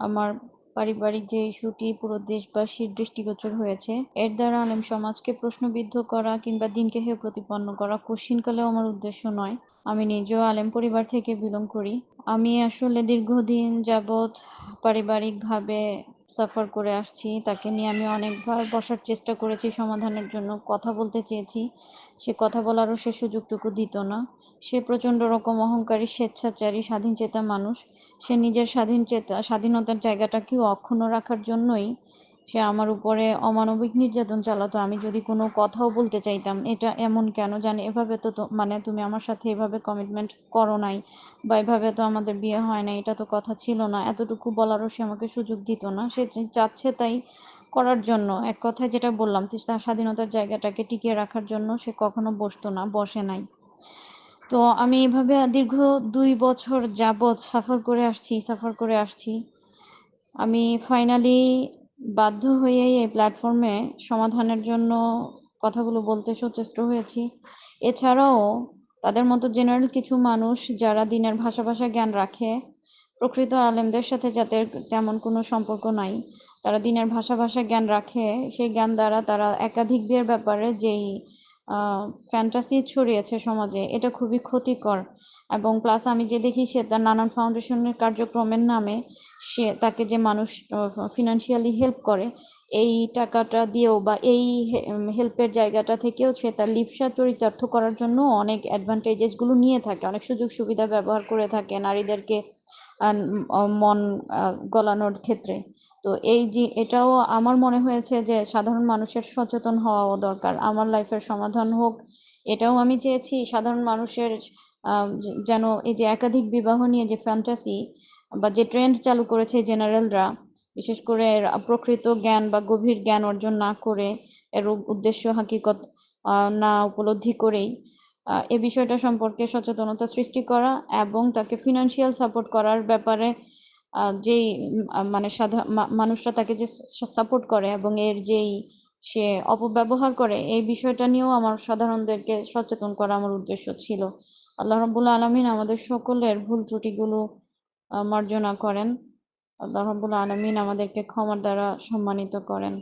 আমার পারিবারিক যে ইস্যুটি পুরো দেশবাসীর দৃষ্টিগোচর হয়েছে, এর দ্বারা আলেম সমাজকে প্রশ্নবিদ্ধ করা কিংবা দিনকে হেয় প্রতিপন্ন করা কোশ্চিনকালেও আমার উদ্দেশ্য নয়। আমি নিজেও আলেম পরিবার থেকে বিলং করি। আমি আসলে দীর্ঘদিন যাবৎ পারিবারিকভাবে সাফার করে আসছি। তাকে নিয়ে আমি অনেকবার বসার চেষ্টা করেছি, সমাধানের জন্য কথা বলতে চেয়েছি। সে কথা বলারও সে সুযোগটুকু দিত না। সে প্রচণ্ড রকম অহংকারী, স্বেচ্ছাচারী স্বাধীন চেতা মানুষ। সে নিজের স্বাধীন চেতা, স্বাধীনতার জায়গাটাকেও অক্ষুণ্ণ রাখার জন্যই সে আমার উপরে অমানবিক নির্যাতন চালাতো। আমি যদি কোনো কথাও বলতে চাইতাম, এটা এমন কেন জানি? এভাবে তো মানে তুমি আমার সাথে এভাবে কমিটমেন্ট করো নাই বা এভাবে তো আমাদের বিয়ে হয় না এটা তো কথা ছিল না। এতটুকু বলারও সে আমাকে সুযোগ দিত না। সে চাচ্ছে তাই করার জন্য। এক কথায় যেটা বললাম তার স্বাধীনতার জায়গাটাকে টিকিয়ে রাখার জন্য সে কখনো বসতো না, বসে নাই। তো আমি এভাবে দীর্ঘ দুই বছর যাবৎ সাফার করে আসছি, সাফার করে আসছি। আমি ফাইনালি বাধ্য হয়েই এই প্ল্যাটফর্মে সমাধানের জন্য কথাগুলো বলতে সচেষ্ট হয়েছি। এছাড়াও তাদের মতো জেনারেল কিছু মানুষ যারা দিনের ভাষা ভাষা জ্ঞান রাখে, প্রকৃত আলেমদের সাথে যাদের তেমন কোনো সম্পর্ক নাই, তারা দিনের ভাষা ভাষা জ্ঞান রাখে, সেই জ্ঞান দ্বারা তারা একাধিক বিয়ের ব্যাপারে যেই ফ্যান্টাসি ছড়িয়েছে সমাজে। এটা খুবই ক্ষতিকর। এবং প্লাস আমি যে দেখি সে তার নানান ফাউন্ডেশনের কার্যক্রমের নামে সে তাকে যে মানুষ ফিনান্সিয়ালি হেল্প করে, এই টাকাটা দিয়েও বা এই হেল্পের জায়গাটা থেকেও সে তার লিপসা চরিতার্থ করার জন্য অনেক অ্যাডভান্টেজেসগুলো নিয়ে থাকে। অনেক সুযোগ সুবিধা ব্যবহার করে থাকে নারীদেরকে মন গলানোর ক্ষেত্রে। তো এই যে এটাও আমার মনে হয়েছে যে সাধারণ মানুষের সচেতন হওয়াও দরকার। আমার লাইফের সমাধান হোক, এটাও আমি চেয়েছি সাধারণ মানুষের যেন এই যে একাধিক বিবাহ নিয়ে যে ফ্যান্টাসি বা যে ট্রেন্ড চালু করেছে জেনারেলরা, বিশেষ করে প্রকৃত জ্ঞান বা গভীর জ্ঞান অর্জন না করে, এর উদ্দেশ্য হাকিকত না উপলব্ধি করেই এ বিষয়টা সম্পর্কে সচেতনতা সৃষ্টি করা এবং তাকে ফিনান্সিয়াল সাপোর্ট করার ব্যাপারে যেই মানে সাধারণ মানুষরা তাকে যে সাপোর্ট করে এবং এর যেই সে অপব্যবহার করে, এই বিষয়টা নিয়েও আমার সাধারণদেরকে সচেতন করা আমার উদ্দেশ্য ছিল। আল্লাহ রাব্বুল আলামিন আমাদের সকলের ভুল ত্রুটিগুলো গুলো মার্জনা করেন। আল্লাহ রাব্বুল আলামিন আমাদেরকে ক্ষমার দ্বারা সম্মানিত করেন।